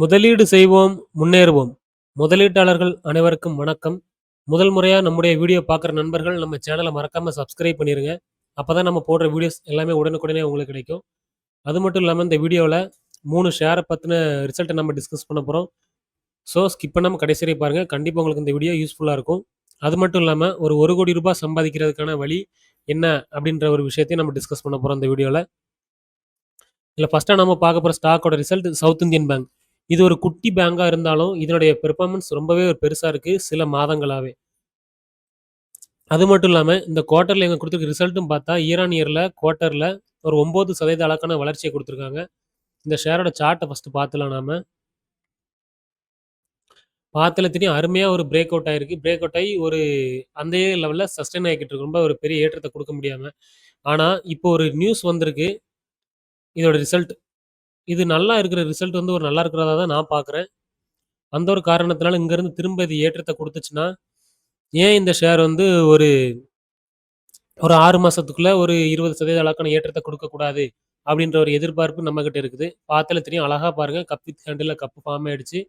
முதலீடு செய்வோம் முன்னேறுவோம். முதலீட்டாளர்கள் அனைவருக்கும் வணக்கம். முதல் முறையாக நம்முடைய வீடியோ பார்க்குற நண்பர்கள் நம்ம சேனலை மறக்காமல் சப்ஸ்கிரைப் பண்ணிடுங்க அப்போ தான் நம்ம போடுற வீடியோஸ் எல்லாமே உடனுக்குடனே உங்களுக்கு கிடைக்கும். அது மட்டும் இல்லாமல் இந்த வீடியோவில் மூணு ஷேரை பற்றின ரிசல்ட்டை நம்ம டிஸ்கஸ் பண்ண போகிறோம் ஸோ ஸ்கிப் பண்ணாமல் கடைசி பாருங்கள் கண்டிப்பாக உங்களுக்கு இந்த வீடியோ யூஸ்ஃபுல்லாக இருக்கும். அது மட்டும் இல்லாமல் ஒரு ஒரு கோடி ரூபாய் சம்பாதிக்கிறதுக்கான வழி என்ன அப்படின்ற ஒரு விஷயத்தையும் நம்ம டிஸ்கஸ் பண்ண போகிறோம் இந்த வீடியோவில் இல்லை ஃபஸ்ட்டாக நம்ம பார்க்க போகிற ஸ்டாக்கோட ரிசல்ட் சவுத் இந்தியன் பேங்க் இது ஒரு குட்டி பேங்காக இருந்தாலும் இதனுடைய பெர்ஃபார்மன்ஸ் ரொம்பவே ஒரு பெருசாக இருக்குது சில மாதங்களாகவே அது மட்டும் இல்லாமல் இந்த குவார்ட்டரில் எங்கள் கொடுத்துருக்க ரிசல்ட்டும் பார்த்தா இயர் ஆன் இயரில் குவார்ட்டரில் ஒரு ஒம்பது சதவீத அளக்கான வளர்ச்சியை கொடுத்துருக்காங்க. இந்த ஷேரோட சார்ட்டை ஃபஸ்ட்டு பார்த்துலாம் நாம. பார்த்துல தெரியும் அருமையாக ஒரு பிரேக் அவுட் ஆகிருக்கு பிரேக் அவுட் ஆகி ஒரு அந்த லெவலில் சஸ்டெயின் ஆகிக்கிட்டு இருக்கு. ரொம்ப ஒரு பெரிய ஏற்றத்தை கொடுக்க முடியாமல் ஆனால் இப்போ ஒரு நியூஸ் வந்திருக்கு. இதோட ரிசல்ட் இது நல்லா இருக்கிற ரிசல்ட் வந்து ஒரு நல்லா இருக்கிறதா தான் நான் பார்க்குறேன் அந்த ஒரு காரணத்தினால இங்கேருந்து திரும்ப இது ஏற்றத்தை கொடுத்துச்சுன்னா ஏன் இந்த ஷேர் வந்து ஒரு ஒரு ஆறு மாதத்துக்குள்ளே ஒரு இருபது சதவீத அளவுக்கான ஏற்றத்தை கொடுக்கக்கூடாது அப்படின்ற ஒரு எதிர்பார்ப்பு நம்மக்கிட்ட இருக்குது. பார்த்தால தெரியும். அழகாக பாருங்கள் cup with handle cup form ஆகிடுச்சு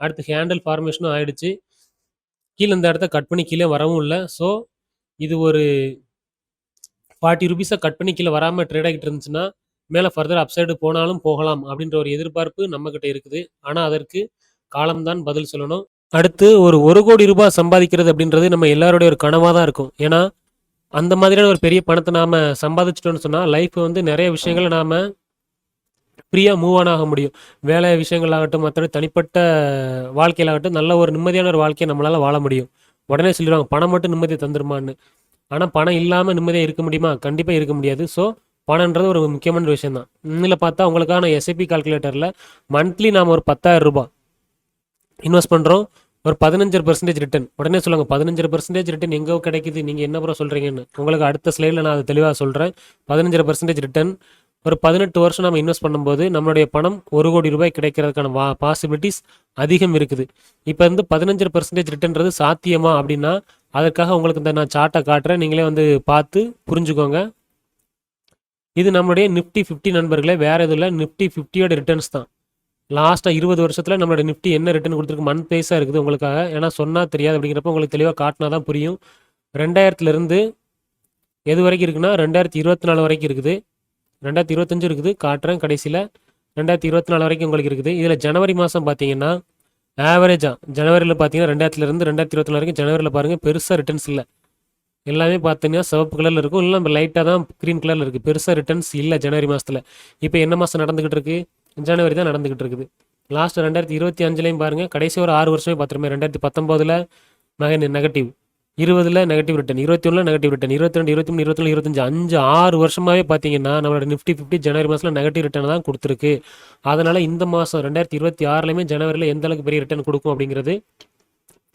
அடுத்து ஹேண்டில் ஃபார்மேஷனும் ஆகிடுச்சு கீழே இந்த இடத்த கட் பண்ணி கீழே வரவும் இல்லை. ஸோ இது ஒரு ஃபார்ட்டி ருபீஸை கட் பண்ணி கீழே வராமல் ட்ரேட் ஆகிட்டு இருந்துச்சுன்னா மேலே ஃபர்தர் அப்சைடு போனாலும் போகலாம் அப்படின்ற ஒரு எதிர்பார்ப்பு நம்மக்கிட்ட இருக்குது. ஆனால் அதற்கு காலம்தான் பதில் சொல்லணும். அடுத்து ஒரு ஒரு கோடி ரூபாய் சம்பாதிக்கிறது அப்படின்றது நம்ம எல்லாருடைய ஒரு கனவாக தான் இருக்கும். ஏன்னா அந்த மாதிரியான ஒரு பெரிய பணத்தை நாம் சம்பாதிச்சிட்டோம்னு சொன்னால் லைஃப் வந்து நிறைய விஷயங்களை நாம் ஃப்ரீயாக மூவ் ஆன் ஆக முடியும். வேலை விஷயங்களாகட்டும் மற்ற தனிப்பட்ட வாழ்க்கையிலாகட்டும் நல்ல ஒரு நிம்மதியான ஒரு வாழ்க்கையை நம்மளால் வாழ முடியும். உடனே சொல்லிடுவாங்க பணம் மட்டும் நிம்மதியை தந்துருமான்னு. ஆனால் பணம் இல்லாமல் நிம்மதியாக இருக்க முடியுமா? கண்டிப்பாக இருக்க முடியாது. ஸோ பணன்றது ஒரு முக்கியமான விஷயம் தான் இதில் பார்த்தா உங்களுக்கான எஸ்ஐபி கால்குலேட்டரில் மந்த்லி நாம் ஒரு பத்தாயிரம் ரூபாய் இன்வெஸ்ட் பண்ணுறோம் ஒரு பதினஞ்சு பர்சன்டேஜ் ரிட்டன் உடனே சொல்லுங்கள் பதினஞ்சு பர்சன்டேஜ் ரிட்டன் எங்கே கிடைக்குது? நீங்கள் என்ன ப்ரோ சொல்கிறீங்கன்னு உங்களுக்கு அடுத்த ஸ்லைடில் நான் அதை தெளிவாக சொல்கிறேன் பதினஞ்சு பர்சன்டேஜ் ரிட்டன் ஒரு பதினெட்டு வருஷம் நம்ம இன்வெஸ்ட் பண்ணும்போது நம்மளுடைய பணம் ஒரு கோடி ரூபாய் கிடைக்கிறதுக்கான வா பாசிபிலிட்டிஸ் அதிகம் இருக்குது. இப்போ வந்து பதினஞ்சு பர்சன்டேஜ் ரிட்டர்ன்றது சாத்தியமா அப்படின்னா அதற்காக உங்களுக்கு இந்த நான் சார்ட்டை காட்டுறேன். நீங்களே வந்து பார்த்து புரிஞ்சுக்கோங்க. இது நம்மளுடைய நிஃப்டி ஃபிஃப்டி நண்பர்களே வேறு எதுவும் இல்லை. நிஃப்டி ஃபிஃப்டியோட ரிட்டர்ன்ஸ் தான். லாஸ்ட்டாக இருபது வருஷத்தில் நம்மளோட நிஃப்டி என்ன ரிட்டர்ன் கொடுத்துருக்கு? மந்த் பேஸாக இருக்குது உங்களுக்காக. ஏன்னா சொன்னால் தெரியாது. அப்படிங்கிறப்ப உங்களுக்கு தெளிவாக காட்டினா தான் புரியும். ரெண்டாயிரத்துலேருந்து எது வரைக்கும் இருக்குன்னா ரெண்டாயிரத்தி இருபத்தி நாலு வரைக்கும் இருக்குது. ரெண்டாயிரத்தி இருபத்தஞ்சு இருக்குது. காட்டுறேன் கடைசியில். ரெண்டாயிரத்தி இருபத்தி நாலு வரைக்கும் உங்களுக்கு இருக்குது. இதில் ஜனவரி மாதம் பார்த்தீங்கன்னா ஆவரேஜாக ஜனவரியில் பார்த்தீங்கன்னா ரெண்டாயிரத்துலேருந்து ரெண்டாயிரத்தி இருபத்தி நாலு வரைக்கும் ஜனவரியில் பாருங்கள் பெருசாக ரிட்டர்ன்ஸ் இல்லை. எல்லாமே பார்த்தீங்கன்னா சிவப்பு கலரில் இருக்கும். இல்லை நம்ம லைட்டாக தான் க்ரீன் கலரில் இருக்குது பெருசாக ரிட்டர்ன்ஸ் இல்லை ஜனவரி மாதத்தில் இப்போ என்ன மாதம் நடந்துக்கிட்டு இருக்குது ஜனவரி தான் நடந்துக்கிட்டு இருக்குது. லாஸ்ட் ரெண்டாயிரத்தி இருபத்தி அஞ்சுலேயும் பாருங்கள் கடைசி ஒரு ஆறு வருஷமே பார்த்துருமே ரெண்டாயிரத்தி பத்தொம்போதில் மகன் நெகட்டிவ் இருபதில் நெகட்டிவ் ரிட்டன் இருபத்தி ஒன்றில் நெகட்டிவ் ரிட்டன் இருபத்தி ரெண்டு இருபத்தி மூணு இருபத்தி இருபத்தஞ்சு அஞ்சு ஆறு வருஷமாகவே பார்த்தீங்கன்னா நம்மளோட நிஃப்டி ஃபிஃப்டி ஜனவரி மாதத்தில் நெகட்டிவ் ரிட்டர்ன் தான் கொடுத்துருக்கு. அதனால் இந்த மாதம் ரெண்டாயிரத்தி இருபத்தி ஆறுலையுமே ஜனவரியில் எந்த அளவுக்கு பெரிய ரிட்டன் கொடுக்கும் அப்படிங்கிறது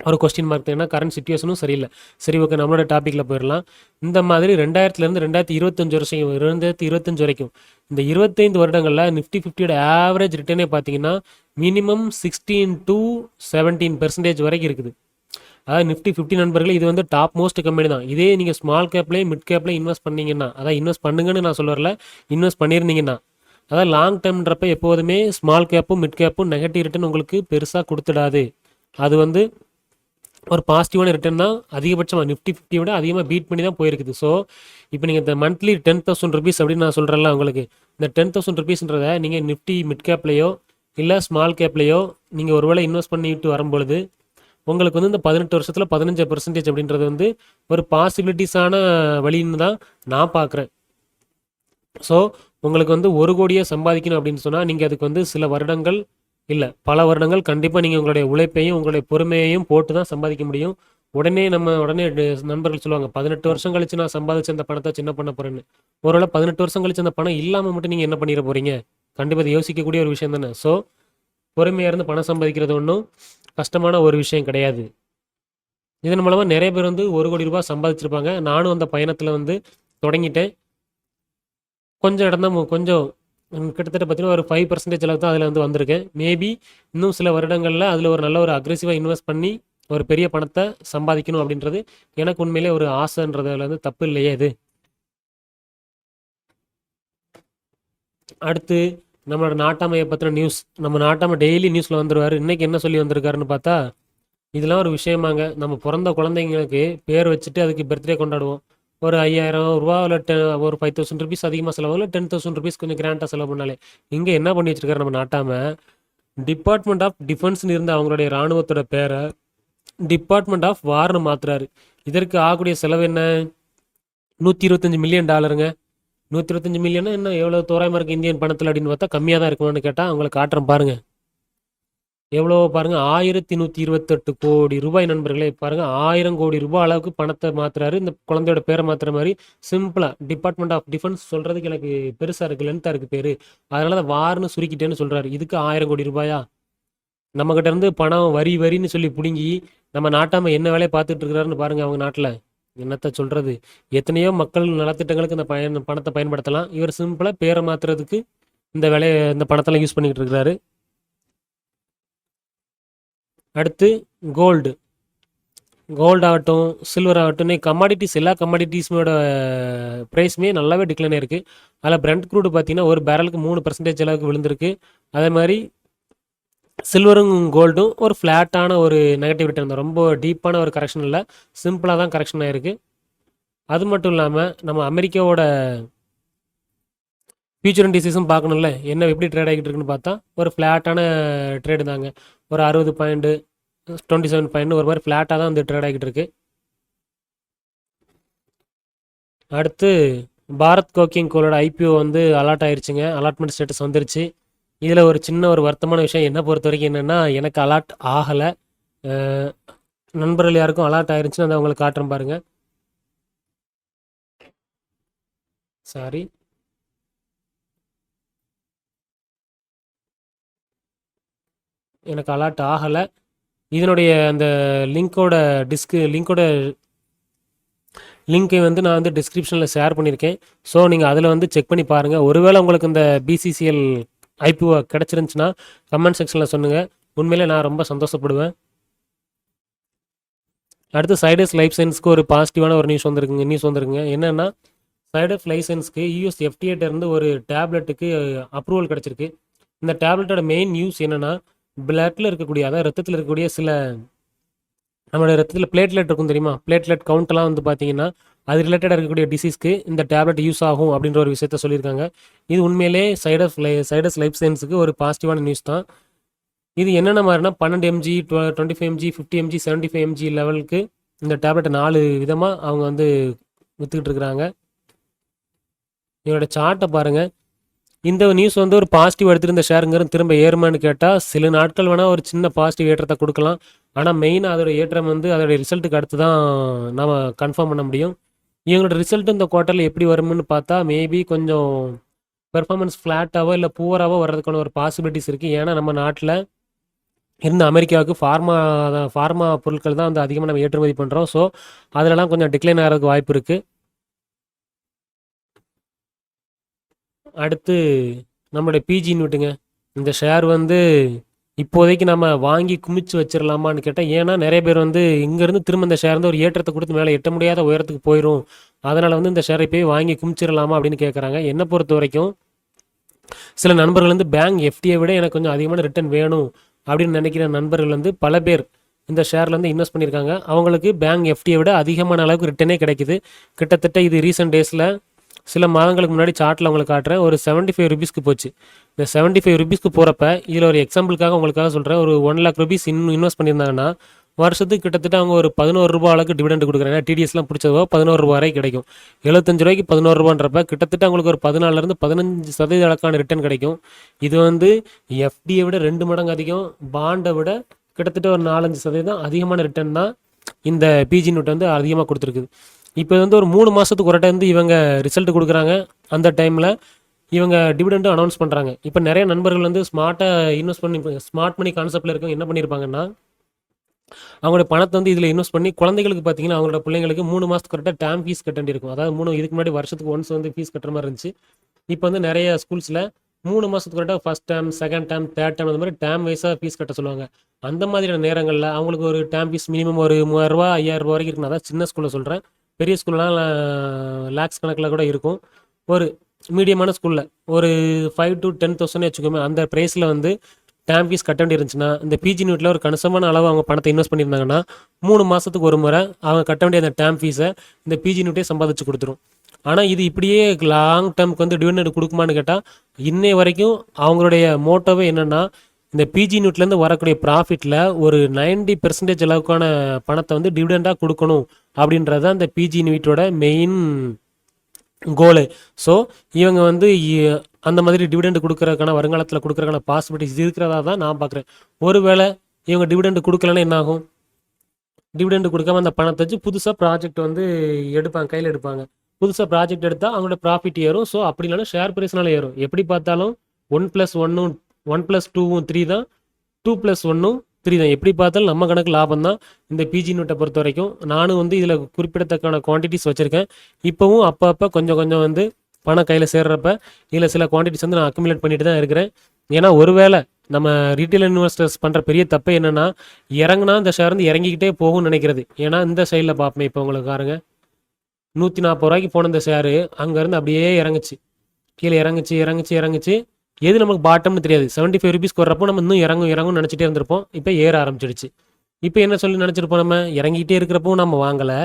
ஒரு கொஸ்டின் மார்க் ஏன்னா கரண்ட் சுச்சுவேஷனும் சரியில்லை. சரி ஓகே நம்மளோட டாப்பிக்கில் போயிடலாம். இந்த மாதிரி ரெண்டாயிரத்துலேருந்து ரெண்டாயிரத்தி இருபத்தஞ்சு வருஷம் ரெண்டாயிரத்தி இருபத்தஞ்சு வரைக்கும் இந்த இருபத்தைந்து வருடங்களில் நிஃப்டி ஃபிஃப்டியோட ஆவரேஜ் ரிட்டர்னே பார்த்தீங்கன்னா minimum sixteen to seventeen percentage வரைக்கும் இருக்குது. அதாவது நிஃப்டி ஃபிஃப்டி நண்பர்கள் இது வந்து டாப் மோஸ்ட் கம்பெனி தான். இதே நீங்கள் ஸ்மால் கேப்லேயும் மிட் கேப்லேயும் இன்வெஸ்ட் பண்ணீங்கன்னா அதான் இன்வெஸ்ட் பண்ணுங்கன்னு நான் சொல்ல வரல இன்வெஸ்ட் பண்ணியிருந்தீங்கன்னா அதாவது லாங் டேர்ம்ன்றப்ப எப்போதுமே ஸ்மால் கேப்பும் மிட் கேப்பும் நெகட்டிவ் ரிட்டர்ன் உங்களுக்கு பெருசாக கொடுத்துடாது. அது வந்து ஒரு பாசிட்டிவான ரிட்டர்ன் தான் அதிகபட்சமாக நிஃப்டி ஃபிஃப்டி விட அதிகமாக பீட் பண்ணி தான் போயிருக்குது. ஸோ இப்போ நீங்கள் இந்த மந்த்லி டென் தௌசண்ட் ருபீஸ் அப்படின்னு நான் சொல்கிறேன்ல உங்களுக்கு இந்த டென் தௌசண்ட் ருபீஸ்ன்றதை நீங்கள் நிஃப்டி மிட் கேப்லேயோ இல்லை ஸ்மால் கேப்லேயோ நீங்கள் ஒருவேளை இன்வெஸ்ட் பண்ணிட்டு வரும்பொழுது உங்களுக்கு வந்து இந்த பதினெட்டு வருஷத்தில் பதினஞ்சு பர்சன்டேஜ் அப்படின்றது வந்து ஒரு பாசிபிலிட்டிஸான வழின்னு தான் நான் பார்க்குறேன் ஸோ உங்களுக்கு வந்து ஒரு கோடியை சம்பாதிக்கணும் அப்படின்னு சொன்னால் நீங்கள் அதுக்கு வந்து சில வருடங்கள் இல்லை பல வருடங்கள் கண்டிப்பாக நீங்கள் உங்களுடைய உழைப்பையும் உங்களுடைய பொறுமையையும் போட்டு தான் சம்பாதிக்க முடியும். உடனே நம்ம உடனே நண்பர்கள் சொல்லுவாங்க பதினெட்டு வருஷம் கழிச்சு நான் சம்பாதிச்ச அந்த பணத்தை சின்ன பண்ண போகிறேன்னு ஒருவேளை பதினெட்டு வருஷம் கழிச்சு அந்த பணம் இல்லாமல் மட்டும் நீங்கள் என்ன பண்ணிட போகிறீங்க கண்டிப்பாக யோசிக்கக்கூடிய ஒரு விஷயம் தானே. ஸோ பொறுமையாக இருந்து பணம் சம்பாதிக்கிறது ஒன்றும் கஷ்டமான ஒரு விஷயம் கிடையாது. இதன் மூலமாக நிறைய பேர் வந்து ஒரு கோடி ரூபாய் சம்பாதிச்சிருப்பாங்க. நானும் அந்த பயணத்தில் வந்து தொடங்கிட்டேன். கொஞ்சம் இடம் தான் கொஞ்சம் கிட்டத்தட்ட பார்த்தீங்கன்னா ஒரு ஃபைவ் பர்சன்டேஜ் அளவுக்கு தான் அதில் வந்து வந்திருக்கேன் மேபி இன்னும் சில வருடங்களில் அதில் ஒரு நல்ல ஒரு அக்ரெசிவாக இன்வெஸ்ட் பண்ணி ஒரு பெரிய பணத்தை சம்பாதிக்கணும் அப்படின்றது எனக்கு உண்மையிலே ஒரு ஆசைன்றதுல வந்து தப்பு இல்லையே இது. அடுத்து நம்மளோட நாட்டாமையை பற்றின நியூஸ் நம்ம நாட்டாமை டெய்லி நியூஸில் வந்துருவார். இன்னைக்கு என்ன சொல்லி வந்திருக்காருன்னு பார்த்தா இதெல்லாம் ஒரு விஷயமாங்க. நம்ம பிறந்த குழந்தைங்களுக்கு பேர் வச்சுட்டு அதுக்கு பர்த்டே கொண்டாடுவோம். ஒரு ஐயாயிரம் ரூபா இல்லை டெ ஒரு ஃபைவ் தௌசண்ட் ருபீஸ் அதிகமாக செலவு இல்லை டென் தௌசண்ட் ருபீஸ் கொஞ்சம் கிராண்டாக செலவு பண்ணாலே. இங்கே என்ன பண்ணி வச்சிருக்காரு நம்ம நாட்டாம? டிபார்ட்மெண்ட் ஆஃப் டிஃபென்ஸ்னு இருந்த அவங்களுடைய இராணுவத்தோட பேரை டிபார்ட்மெண்ட் ஆஃப் வார்னு மாத்துறாரு. இதற்கு ஆகக்கூடிய செலவு என்ன? நூற்றி இருபத்தஞ்சி மில்லியன் டாலருங்க நூற்றி இருபத்தஞ்சி மில்லியனா என்ன எவ்வளோ தோராயமாக இருக்குது இந்தியன் பணத்தில் அப்படின்னு பார்த்தா கம்மியாக தான் இருக்கணும்னு கேட்டால் அவங்களை காட்டுறேன் பாருங்க. எவ்வளோ பாருங்க? ஆயிரத்தி நூற்றி இருபத்தெட்டு கோடி ரூபாய் நண்பர்களே பாருங்க ஆயிரம் கோடி ரூபாய் அளவுக்கு பணத்தை மாத்துறாரு. இந்த குழந்தையோட பேரை மாத்துற மாதிரி சிம்பிளாக டிபார்ட்மெண்ட் ஆஃப் டிஃபென்ஸ் சொல்றதுக்கு எனக்கு பெருசாக இருக்கு லென்த்தாக இருக்கு பேர். அதனால தான் வார்னு சுருக்கிட்டேன்னு சொல்றாரு. இதுக்கு ஆயிரம் கோடி ரூபாயா? நம்ம இருந்து பணம் வரி வரின்னு சொல்லி பிடுங்கி நம்ம நாட்டாம என்ன வேலையை பார்த்துட்டு இருக்கிறாருன்னு பாருங்க அவங்க நாட்டில். என்னத்த சொல்றது? எத்தனையோ மக்கள் நலத்திட்டங்களுக்கு இந்த பயன் பணத்தை பயன்படுத்தலாம். இவர் சிம்பிளாக பேரை மாத்துறதுக்கு இந்த வேலையை இந்த பணத்தெல்லாம் யூஸ் பண்ணிக்கிட்டு இருக்கிறாரு. அடுத்து கோல்டு கோல்டு ஆகட்டும் சில்வர் ஆகட்டும் கமாடிட்டிஸ் எல்லா கமாடிட்டிஸ்மோட ப்ரைஸுமே நல்லாவே டிக்ளைன் ஆயிருக்கு. அதில் பிரண்ட் க்ரூடு பார்த்தீங்கன்னா ஒரு பேரலுக்கு மூணு பர்சன்டேஜ் அளவுக்கு விழுந்திருக்கு. அதே மாதிரி சில்வரும் கோல்டும் ஒரு ஃப்ளாட்டான ஒரு நெகட்டிவ் ரிட்டர்ன் தான். ரொம்ப டீப்பான ஒரு கரெக்ஷன் இல்லை. சிம்பிளாக தான் கரெக்ஷன் ஆயிருக்கு. அது மட்டும் இல்லாமல் நம்ம அமெரிக்காவோட ஃபியூச்சர் இண்டிசஸும் பார்க்கணும்ல. என்ன எப்படி ட்ரேட் ஆகிட்டு இருக்குன்னு பார்த்தா ஒரு ஃப்ளாட்டான ட்ரேடு தாங்க. ஒரு அறுபது பாயிண்ட்டு டுவெண்ட்டி செவன் பாயிண்ட் ஒரு மாதிரி ஃப்ளாட்டாக தான் வந்து ட்ரேட் ஆகிட்டு இருக்கு. அடுத்து பாரத் கோக்கிங் கோலோட ஐபிஓ வந்து அலாட் ஆயிருச்சுங்க. அலாட்மெண்ட் ஸ்டேட்டஸ் வந்துருச்சு. இதில் ஒரு சின்ன ஒரு வருத்தமான விஷயம் என்ன பொறுத்த வரைக்கும் என்னென்னா எனக்கு அலாட் ஆகலை. நண்பர்கள் யாருக்கும் அலாட் ஆயிருச்சுன்னு அதை உங்களுக்கு காட்டுறேன் பாருங்கள் சாரி எனக்கு அலாட் ஆகலை. இதனுடைய அந்த லிங்கோட டிஸ்க்கு லிங்கோட லிங்கை வந்து நான் வந்து டிஸ்கிரிப்ஷனில் ஷேர் பண்ணியிருக்கேன். ஸோ நீங்கள் அதில் வந்து செக் பண்ணி பாருங்கள் ஒருவேளை உங்களுக்கு இந்த பிசிசிஎல் ஐபிஓ கிடச்சிருந்துச்சுன்னா கமெண்ட் செக்ஷனில் சொல்லுங்கள் உண்மையிலே நான் ரொம்ப சந்தோஷப்படுவேன். அடுத்து சைடஸ் லைஃப் சயின்ஸ்க்கு ஒரு பாசிட்டிவான ஒரு நியூஸ் வந்திருக்குங்க நியூஸ் வந்திருக்குங்க. என்னென்னா சைடஸ் லைசன்ஸ்க்கு யூஎஸ் எஃப்டிஏட்டிருந்து ஒரு டேப்லெட்டுக்கு அப்ரூவல் கிடச்சிருக்கு. இந்த டேப்லெட்டோட மெயின் நியூஸ் என்னென்னா பிளட்டில் இருக்கக்கூடிய அதாவது ரத்தத்தில் இருக்கக்கூடிய சில நம்மளோட ரத்தத்தில் பிளேட்லெட் இருக்கும் தெரியுமா? பிளேட்லெட் கவுண்ட்லாம் வந்து பார்த்தீங்கன்னா அது ரிலேட்டடாக இருக்கக்கூடிய டிசீஸ்க்கு இந்த டேப்லெட் யூஸ் ஆகும் அப்படின்ற ஒரு விஷயத்த சொல்லியிருக்காங்க. இது உண்மையிலே சைடஸ் லை சைடஸ் லைஃப் சயின்ஸுக்கு ஒரு பாசிட்டிவான நியூஸ் தான். இது என்னென்ன மாதிரினா பன்னெண்டு MG twenty five MG fifty MG seventy five MG லெவலுக்கு இந்த டேப்லெட்டை நாலு விதமாக அவங்க வந்து விற்றுக்கிட்டு இருக்கிறாங்க. இதோட சார்ட்டை பாருங்கள் இந்த நியூஸ் வந்து ஒரு பாசிட்டிவ் எடுத்துருந்த ஷேருங்கிறது திரும்ப ஏறுமான்னு கேட்டால் சில நாட்கள் வேணால் ஒரு சின்ன பாசிட்டிவ் ஏற்றத்தை கொடுக்கலாம். ஆனால் மெயினாக அதோட ஏற்றம் வந்து அதோட ரிசல்ட்டுக்கு அடுத்து தான் நாம் கன்ஃபார்ம் பண்ண முடியும். இவங்களோட ரிசல்ட் இந்த குவார்ட்டரில் எப்படி வரும்னு பார்த்தா மேபி கொஞ்சம் பெர்ஃபார்மன்ஸ் ஃப்ளாட்டாவோ இல்லை பூவராகவோ வர்றதுக்கான ஒரு பாசிபிலிட்டிஸ் இருக்குது ஏன்னா நம்ம நாட்டில் இருந்து அமெரிக்காவுக்கு ஃபார்மா ஃபார்மா பொருட்கள் தான் வந்து அதிகமாக நம்ம ஏற்றுமதி பண்ணுறோம் ஸோ அதிலலாம் கொஞ்சம் டிக்ளைன் ஆகிறதுக்கு வாய்ப்பு இருக்குது அடுத்து நம்மளுடைய பிஜி யூனிட்டுங்க இந்த ஷேர் வந்து இப்போதைக்கு நம்ம வாங்கி குமிச்சு வச்சிடலாமான்னு கேட்டால் ஏன்னா நிறைய பேர் வந்து இங்கேருந்து திரும்ப இந்த ஷேர் வந்து ஒரு ஏற்றத்தை கொடுத்து மேலே எட்ட முடியாத உயரத்துக்கு போயிடும் அதனால் வந்து இந்த ஷேரை போய் வாங்கி குமிச்சிடலாமா அப்படின்னு கேட்குறாங்க என்னை பொறுத்த வரைக்கும் சில நண்பர்கள் வந்து பேங்க் எஃப்டியை விட எனக்கு கொஞ்சம் அதிகமான ரிட்டர்ன் வேணும் அப்படின்னு நினைக்கிற நண்பர்கள் வந்து பல பேர் இந்த ஷேரில் வந்து இன்வெஸ்ட் பண்ணியிருக்காங்க. அவங்களுக்கு பேங்க் எஃப்டியை விட அதிகமான அளவுக்கு ரிட்டனே கிடைக்குது. கிட்டத்தட்ட இது ரீசெண்ட் டேஸில் சில மாதங்களுக்கு முன்னாடி சார்ட்டில் உங்களுக்கு காட்டுறேன். ஒரு செவன்ட்டி ஃபைவ் ருபீஸ்க்கு போச்சு. இந்த செவன்ட்டி ஃபைவ் ருபீஸ்க்கு போகிறப்ப இதில் ஒரு எக்ஸாம்பிளுக்காக உங்களுக்காக சொல்கிறேன் ஒரு ஒன் லேக் ருபீஸ் இன்னும் இன்வெஸ்ட் பண்ணியிருந்தாங்கன்னா வருஷத்துக்கு கிட்டத்தட்ட அவங்க ஒரு பதினோரு ரூபா அளவுக்கு டிவிடெண்ட் கொடுக்குறாங்க. டிடிஎஸ்லாம் பிடிச்சதோ பதினோரு ரூபா வரை கிடைக்கும். எழுபத்தஞ்சு ரூபாய்க்கு பதினோரு ரூபான்றப்ப கிட்டத்தட்ட அவங்களுக்கு ஒரு பதினாலிருந்து பதினஞ்சு சதவீத அளவுக்கான ரிட்டர்ன் கிடைக்கும். இது வந்து எஃப்டியை விட ரெண்டு மடங்கு அதிகம். பாண்டை விட கிட்டத்தட்ட ஒரு நாலஞ்சு சதவீதம் அதிகமான ரிட்டர்ன் தான் இந்த பிஜி நோட் வந்து அதிகமாக கொடுத்துருக்குது இப்போ வந்து ஒரு மூணு மாதத்துக்கு ஒரு டைம் வந்து இவங்க ரிசல்ட் கொடுக்குறாங்க. அந்த டைமில் இவங்க டிவிடெண்டும் அனௌன்ஸ் பண்ணுறாங்க இப்போ நிறைய நண்பர்கள் வந்து ஸ்மார்ட்டாக இன்வெஸ்ட் பண்ணி ஸ்மார்ட் மணி கான்செப்டில் இருக்கவங்க என்ன பண்ணியிருப்பாங்கன்னா அவங்களோட பணத்தை வந்து இதில் இன்வெஸ்ட் பண்ணி குழந்தைகளுக்கு பார்த்தீங்கன்னா அவங்களோட பிள்ளைங்களுக்கு மூணு மாதத்துக்கு கரெக்டாக டேம் ஃபீஸ் கட்ட வேண்டியிருக்கும். அதாவது மூணு இதுக்கு முன்னாடி வருஷத்துக்கு ஒன்ஸ் வந்து ஃபீஸ் கட்டுற மாதிரி இருந்துச்சு. இப்போ வந்து நிறைய ஸ்கூல்ஸில் மூணு மாதத்துக்கு கரெக்டாக first term second term third term அந்த மாதிரி டேம் வைஸாக ஃபீஸ் கட்ட சொல்லுவாங்க. அந்த மாதிரியான நேரங்களில் அவங்களுக்கு ஒரு டேம் ஃபீஸ் மினிமம் ஒரு மூவாயிரரூவா ஐயாயிரரூபா வரைக்கும் இருக்குன்னா அதான் சின்ன ஸ்கூலில் சொல்கிறேன் பெரிய ஸ்கூல்லாம் லேக்ஸ் கணக்கில் கூட இருக்கும். ஒரு மீடியமான ஸ்கூலில் ஒரு ஃபைவ் டு டென் தௌசண்ட் வச்சுக்கோமே அந்த ப்ரைஸில் வந்து டேம் ஃபீஸ் கட்ட வேண்டி இருந்துச்சுன்னா இந்த பிஜி நியூட்டில் ஒரு கணிசமான அளவு அவங்க பணத்தை இன்வெஸ்ட் பண்ணியிருந்தாங்கன்னா மூணு மாதத்துக்கு ஒரு முறை அவங்க கட்ட வேண்டிய அந்த டேம் ஃபீஸை இந்த பிஜி நியூட்டே சம்பாதிச்சு கொடுத்துரும். ஆனால் இது இப்படியே லாங் டேர்முக்கு வந்து டிவிடெண்ட் கொடுக்குமான்னு கேட்டால் இன்னை வரைக்கும் அவங்களுடைய மோட்டோவே என்னென்னா இந்த பிஜி நூட்லேருந்து வரக்கூடிய ப்ராஃபிட்டில் ஒரு 90% பெர்சன்டேஜ் அளவுக்கான பணத்தை வந்து டிவிடெண்டாக கொடுக்கணும். அப்படின்றது தான் இந்த பிஜி நீட்டோட மெயின் கோலு ஸோ இவங்க வந்து அந்த மாதிரி டிவிடெண்ட் கொடுக்கறதுக்கான வருங்காலத்தில் கொடுக்குறக்கான பாசிபிலிட்டிஸ் இருக்கிறதா தான் நான் பார்க்குறேன் ஒருவேளை இவங்க டிவிடெண்ட் கொடுக்கலன்னா என்ன ஆகும் டிவிடெண்ட் கொடுக்காம அந்த பணத்தை வச்சு புதுசாக ப்ராஜெக்ட் வந்து எடுப்பாங்க கையில் எடுப்பாங்க. புதுசாக ப்ராஜெக்ட் எடுத்தால் அவங்களோட ப்ராஃபிட் ஏறும். ஸோ அப்படி இல்லைன்னா ஷேர் ப்ரைஸ்னால ஏறும். எப்படி பார்த்தாலும் ஒன் ப்ளஸ் ஒன்னும் ஒன் ப்ளஸ் டூவும் த்ரீ தான். டூ ப்ளஸ் ஒன்னும் த்ரீ எப்படி பார்த்தாலும் நம்ம கணக்கு லாபம் தான் இந்த பிஜி நோட்டை பொறுத்த வரைக்கும் நானும் வந்து இதில் குறிப்பிடத்தக்கான குவான்டிட்டிஸ் வச்சுருக்கேன். இப்போவும் அப்பப்போ கொஞ்சம் கொஞ்சம் வந்து பணம் கையில் சேர்றப்ப இதில் சில குவான்டிட்டிஸ் வந்து நான் அக்குமுலேட் பண்ணிட்டு தான் இருக்கிறேன். ஏன்னா ஒருவேளை நம்ம ரீட்டைல் இன்வெஸ்டர்ஸ் பண்ணுற பெரிய தப்பு என்னென்னா இறங்கினா இந்த ஷேர் வந்து இறங்கிக்கிட்டே போகும்னு நினைக்கிறது. ஏன்னா இந்த சைடில் பார்ப்பேன் இப்போ உங்களுக்கு பாருங்க. நூற்றி நாற்பது ரூபாய்க்கு போன இந்த ஷேரு அங்கேருந்து அப்படியே இறங்குச்சு. கீழே இறங்குச்சு இறங்குச்சு இறங்குச்சு. எது நமக்கு பாட்டம்னு தெரியாது. செவன்ட்டி ஃபைவ் ருபீஸ் வரப்போ நம்ம இன்னும் இறங்கும் இறங்கும்னு நினச்சிட்டே இருந்திருப்போம். இப்போ ஏற ஆரம்பிச்சிடுச்சு. இப்போ என்ன சொல்லி நினச்சிருப்போம் நம்ம? இறங்கிட்டே இருக்கிறப்போ நம்ம வாங்கலை.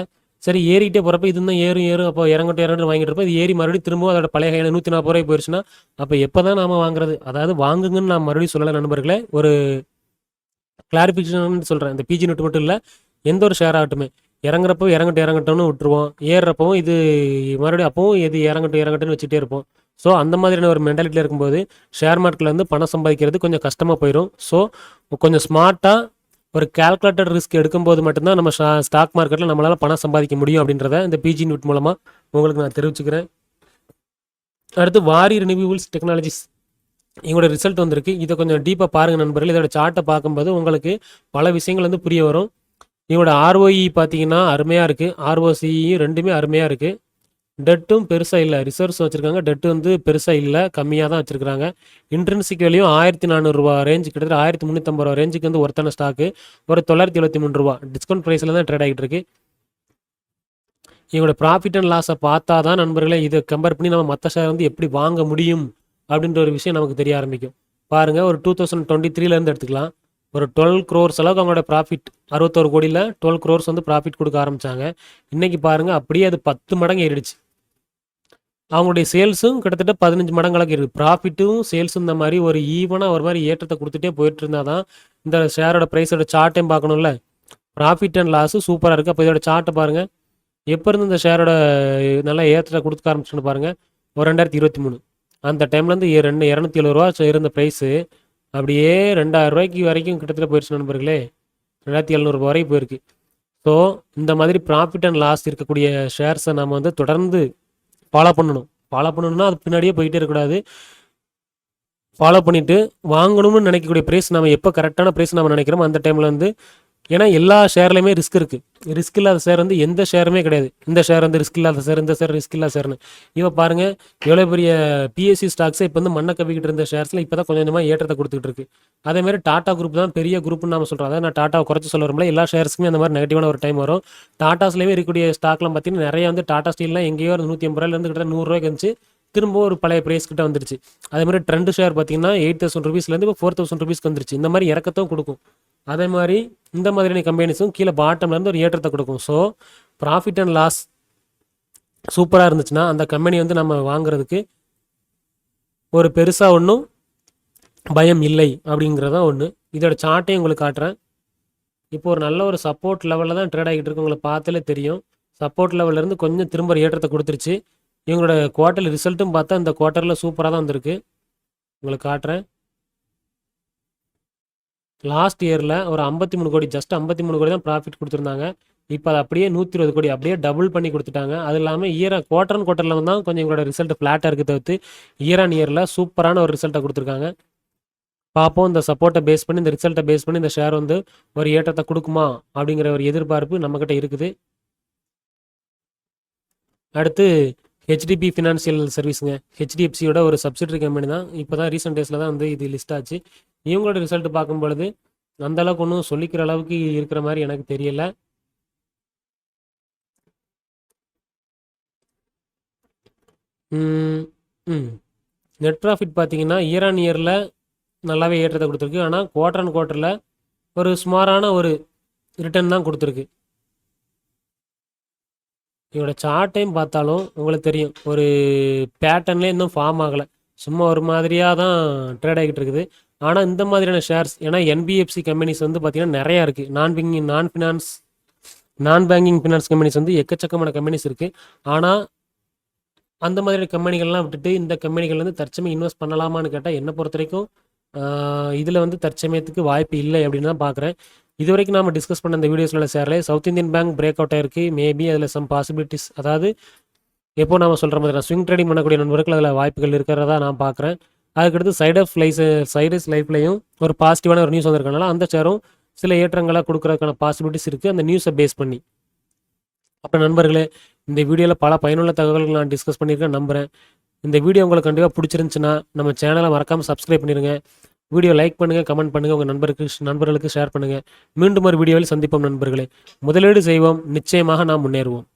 சரி ஏறிக்கிட்டே போகிறப்ப இது தான் ஏறும் ஏறும் அப்போ இறங்கட்டும் இறங்கட்டும் வாங்கிட்டு இருப்போம். இது ஏறி மறுபடியும் திரும்பவும் அதோட பழைய கையில் நூற்றி நாற்பது ரூபாய் போயிடுச்சுன்னா அப்போ எப்போ தான் நாம் வாங்குறது? அதாவது வாங்குங்கன்னு நான் மறுபடியும் சொல்லலை நண்பர்களே. ஒரு கிளாரிஃபிகேஷன் சொல்கிறேன் இந்த பிஜி நோட்டு மட்டும் இல்லை எந்த ஒரு ஷேர் ஆகட்டுமே. இறங்குறப்போ இறங்கட்டும் இறங்கட்டும்னு விட்டுருவோம். ஏறுறப்பவும் இது மறுபடியும் அப்பவும் இது இறங்கட்டும் இறங்கட்டும்னு வச்சுட்டே இருப்போம். ஸோ அந்த மாதிரியான ஒரு மென்டாலிட்டியில் இருக்கும்போது ஷேர் மார்க்கெட்டில் வந்து பணம் சம்பாதிக்கிறது கொஞ்சம் கஷ்டமாக போயிடும் ஸோ கொஞ்சம் ஸ்மார்ட்டாக ஒரு கால்குலேட்டட் ரிஸ்க் எடுக்கும்போது மட்டும்தான் நம்ம ஸ்டாக் மார்க்கெட்டில் நம்மளால் பணம் சம்பாதிக்க முடியும் அப்படின்றத இந்த பிஜி நோட் மூலமாக உங்களுக்கு நான் தெரிவிச்சுக்கிறேன். அடுத்து வாரி ரினியூவல்ஸ் டெக்னாலஜிஸ் இவங்களோட ரிசல்ட் வந்திருக்கு. இதை கொஞ்சம் டீப்பாக பாருங்கள் நண்பர்கள். இதோட சார்ட்டை பார்க்கும்போது உங்களுக்கு பல விஷயங்கள் வந்து புரிய வரும். இவங்களோட ஆர்ஓஇ பார்த்தீங்கன்னா அருமையாக இருக்குது ஆர்ஓசியும் ரெண்டுமே அருமையாக இருக்குது டெட்டும் பெருசாக இல்லை. ரிசர்வ்ஸ் வச்சுருக்காங்க. டெட்டு வந்து பெருசாக இல்லை. கம்மியாக தான் வச்சுருக்காங்க இன்ட்ரென்சிக் வேலையும் ஆயிரத்தி நானூறுரூவா ரேஞ்சு கிட்டத்தட்ட ஆயிரத்தி முந்நூற்றம்பது ரூபா ரேஞ்சுக்கு வந்து ஒருத்தான ஸ்டாக்கு ஒரு தொள்ளாயிரத்தி எழுபத்தி மூணு ரூபா. டிஸ்கவுண்ட் ப்ரைஸில் தான் ட்ரேட் ஆகிட்டு இருக்கு. இவங்களோட ப்ராஃபிட் அண்ட் லாஸை பார்த்தா தான் நண்பர்களே இதை கம்பேர் பண்ணி நம்ம மற்ற ஷேர் வந்து எப்படி வாங்க முடியும் அப்படின்ற ஒரு விஷயம் நமக்கு தெரிய ஆரம்பிக்கும். பாருங்கள் ஒரு டூ தௌசண்ட் டுவெண்ட்டி த்ரீலேருந்து எடுத்துக்கலாம். ஒரு டுவெல் க்ரோர்ஸ் அளவுக்கு அவங்களோட ப்ராஃபிட் அறுபத்தோரு கோடியில் டுவெல் க்ரோர்ஸ் வந்து ப்ராஃபிட் கொடுக்க ஆரம்பிச்சாங்க. இன்றைக்கி பாருங்கள் அப்படியே அது பத்து மடங்கு ஏறிடுச்சு. அவங்களுடைய சேல்ஸும் கிட்டத்தட்ட பதினஞ்சு மடங்கு அளவுக்கு இருக்குது ப்ராஃபிட்டும் சேல்ஸும் இந்த மாதிரி ஒரு ஈவனாக ஒரு மாதிரி ஏற்றத்தை கொடுத்துட்டே போயிட்டு இருந்தால் தான் இந்த ஷேரோட ப்ரைஸோட சார்ட்டையும் பார்க்கணும்ல? ப்ராஃபிட் அண்ட் லாஸு சூப்பராக இருக்குது அப்போ இதோட சார்ட்டை பாருங்கள் எப்போ இருந்து இந்த ஷேரோட நல்லா ஏற்றத்தை கொடுக்க ஆரம்பிச்சுன்னு பாருங்கள் ஒரு ரெண்டாயிரத்தி இருபத்தி மூணு. அந்த டைம்லேருந்து ரெண்டு இரநூத்தி எழுபது ரூபா இருந்த ப்ரைஸு அப்படியே ரெண்டாயிரம் ரூபாய்க்கு வரைக்கும் கிட்டத்தட்ட போயிடுச்சு நண்பர்களே. ரெண்டாயிரத்தி எழுநூறுபா வரைக்கும் போயிருக்கு. ஸோ இந்த மாதிரி ப்ராஃபிட் அண்ட் லாஸ் இருக்கக்கூடிய ஷேர்ஸை நம்ம வந்து தொடர்ந்து ஃபாலோ பண்ணணும். ஃபாலோ பண்ணணும்னா அது பின்னாடியே போயிட்டே இருக்கக்கூடாது. ஃபாலோ பண்ணிவிட்டு வாங்கணும்னு நினைக்கக்கூடிய ப்ரைஸ் நம்ம எப்போ கரெக்டான ப்ரைஸ் நம்ம நினைக்கிறோமோ அந்த டைமில் வந்து ஏன்னா எல்லா ஷேர்லையுமே ரிஸ்க் இருக்குது ரிஸ்க் இல்லாத ஷேர் வந்து எந்த ஷேருமே கிடையாது. இந்த ஷேர் வந்து ரிஸ்க் இல்லாத ஷேர் இந்த ஷேர் ரிஸ்க் இல்லாத ஷேர்னு இவ பாருங்க எவ்வளோ பெரிய பிஎஸ்சி ஸ்டாக்ஸை இப்போ வந்து மண்ணை கவிக்கிட்டு இருந்த ஷேர்ஸில் இப்போ தான் கொஞ்சம் கொஞ்சமாக ஏற்றத்தை கொடுத்துட்டு இருக்கு. அதே மாதிரி டாடா குரூப் தான் பெரிய குரூப்னு நம்ம சொல்கிறோம் அதாவது நான் டாட்டாவை குறைச்சி சொல்ல வரும்ல எல்லா ஷேர்ஸுக்குமே அந்த மாதிரி நெகட்டிவான ஒரு டைம் வரும். டாட்டாஸ்லேயுமே இருக்கக்கூடிய ஸ்டாக்லாம் பார்த்தீங்கன்னா நிறைய வந்து டாடா ஸ்டீல்லாம் எங்கேயோ ஒரு நூற்றி ஐம்பது ரூபாயிலேருந்து கிட்ட நூறுரூவாய்க்கு இருந்துச்சு திரும்ப ஒரு பழைய ப்ரைஸ் கிட்ட வந்துருச்சு. அதே மாதிரி ட்ரெண்ட் ஷேர் பார்த்தீங்கன்னா எயிட் தௌசண்ட் ருபீஸ்லேருந்து இப்போ ஃபோர் தௌசண்ட் ருபீஸ்க்கு வந்துருச்சு. இந்த மாதிரி இறக்கத்தும் கொடுக்கும். அதே மாதிரி இந்த மாதிரியான கம்பெனிஸும் கீழே பாட்டம்லேருந்து ஒரு ஏற்றத்தை கொடுக்கும். ஸோ ப்ராஃபிட் அண்ட் லாஸ் சூப்பராக இருந்துச்சுன்னா அந்த கம்பெனி வந்து நம்ம வாங்குறதுக்கு ஒரு பெருசாக ஒன்றும் பயம் இல்லை அப்படிங்கிறதான் ஒன்று இதோட சார்ட்டையும் உங்களுக்கு காட்டுறேன். இப்போ ஒரு நல்ல ஒரு சப்போர்ட் லெவலில் தான் ட்ரேட் ஆகிட்டு இருக்கு. பார்த்தாலே தெரியும். சப்போர்ட் லெவல்லேருந்து கொஞ்சம் திரும்ப ஏற்றத்தை கொடுத்துருச்சு. இவங்களோட குவார்ட்டர் ரிசல்ட்டும் பார்த்தா இந்த குவார்ட்டரில் சூப்பராக தான் வந்திருக்கு. உங்களுக்கு காட்டுறேன். லாஸ்ட் இயரில் ஒரு ஐம்பத்தி மூணு கோடி ஜஸ்ட் ஐம்பத்தி மூணு கோடி தான் ப்ராஃபிட் கொடுத்துருந்தாங்க. இப்போ அது அப்படியே நூற்றி இருபது கோடி அப்படியே டபுள் பண்ணி கொடுத்துட்டாங்க. அது இல்லாமல் இயர் குவார்டர் குவார்ட்டரில் தான் கொஞ்சம் எங்களோட ரிசல்ட் ஃப்ளாட்டாக இருக்குது தவிர்த்து இயர் ஆன் இயரில் சூப்பரான ஒரு ரிசல்ட்டை கொடுத்துருக்காங்க. பார்ப்போம் இந்த சப்போர்ட்டை பேஸ் பண்ணி இந்த ரிசல்ட்டை பேஸ் பண்ணி இந்த ஷேர் வந்து ஒரு ஏற்றத்தை கொடுக்குமா அப்படிங்கிற ஒரு எதிர்பார்ப்பு நம்மக்கிட்ட இருக்குது. அடுத்து ஹெச்டிபி ஃபினான்ஷியல் சர்வீஸுங்க ஹெச்டிஎஃப்சியோட ஒரு சப்சிடரி கம்பெனி தான். இப்போ தான் ரீசெண்ட் டேஸில் தான் வந்து இது லிஸ்ட் ஆச்சு. இவங்களோட ரிசல்ட் பார்க்கும் பொழுது அந்த அளவுக்கு ஒன்றும் சொல்லிக்கிற அளவுக்கு இருக்கிற மாதிரி எனக்கு தெரியல. ம், நெட் ப்ராஃபிட் பார்த்தீங்கன்னா, இயர் ஆன் இயரில் நல்லாவே ஏற்றத்தை கொடுத்துருக்கு. ஆனால் குவார்டர் அண்ட் குவார்ட்டர்ல ஒரு சுமாரான ஒரு ரிட்டர்ன் தான் கொடுத்துருக்கு. இதோட சார்ட்டையும் பார்த்தாலும் உங்களுக்கு தெரியும். ஒரு பேட்டர்னில் இன்னும் ஃபார்ம் ஆகலை. சும்மா ஒரு மாதிரியாக தான் ட்ரேட் ஆகிட்டு இருக்குது. ஆனால் இந்த மாதிரியான ஷேர்ஸ் ஏன்னா என்பிஎஃப்சி கம்பெனிஸ் வந்து பார்த்தீங்கன்னா, நிறையா இருக்குது நான் பேங்கிங் நான் ஃபினான்ஸ் நான் பேங்கிங் ஃபினான்ஸ் கம்பெனிஸ் வந்து எக்கச்சக்கமான கம்பெனிஸ் இருக்குது ஆனால் அந்த மாதிரியான கம்பெனிகள்லாம் விட்டுட்டு, இந்த கம்பெனிகள் வந்து தற்சமயம் இன்வெஸ்ட் பண்ணலாமான்னு கேட்டால் என்னை பொறுத்த வரைக்கும் இதில் வந்து தற்சமயத்துக்கு வாய்ப்பு இல்லை அப்படின்னு தான் பார்க்குறேன். இது வரைக்கும் நம்ம டிஸ்கஸ் பண்ண இந்த வீடியோஸில் உள்ள South Indian Bank break out ஆயிருக்கு. மேபி அதில் சம் பாசிபிலிட்டிஸ் அதாவது எப்போ நம்ம சொல்கிற மாதிரி நான் ஸ்விங் ட்ரேடிங் பண்ணக்கூடிய நண்பர்கள் அதில் வாய்ப்புகள் இருக்கிறதா நான் பார்க்குறேன். அதுக்கடுத்து சைட் ஆஃப் லைஸ் சைடஸ் லைஃப்லையும் ஒரு பாசிட்டிவான ஒரு நியூஸ் வந்திருக்கனால, அந்த ஷேரும் சில ஏற்றங்களாக கொடுக்குறதுக்கான பாசிபிலிட்டிஸ் இருக்குது அந்த நியூஸை பேஸ் பண்ணி. அப்போ நண்பர்களே, இந்த வீடியோவில் பல பயனுள்ள தகவல்கள் நான் டிஸ்கஸ் பண்ணியிருக்கேன் நம்புறேன். இந்த வீடியோ உங்களுக்கு கண்டிப்பாக பிடிச்சிருந்துச்சுன்னா நம்ம சேனலை மறக்காமல் சப்ஸ்கிரைப் பண்ணிடுங்க வீடியோ லைக் பண்ணுங்கள் கமெண்ட் பண்ணுங்கள் உங்கள் நண்பருக்கு நண்பர்களுக்கு ஷேர் பண்ணுங்கள் மீண்டும் ஒரு வீடியோவில் சந்திப்போம் நண்பர்களே. முதலீடு செய்வோம். நிச்சயமாக நாம் முன்னேறுவோம்.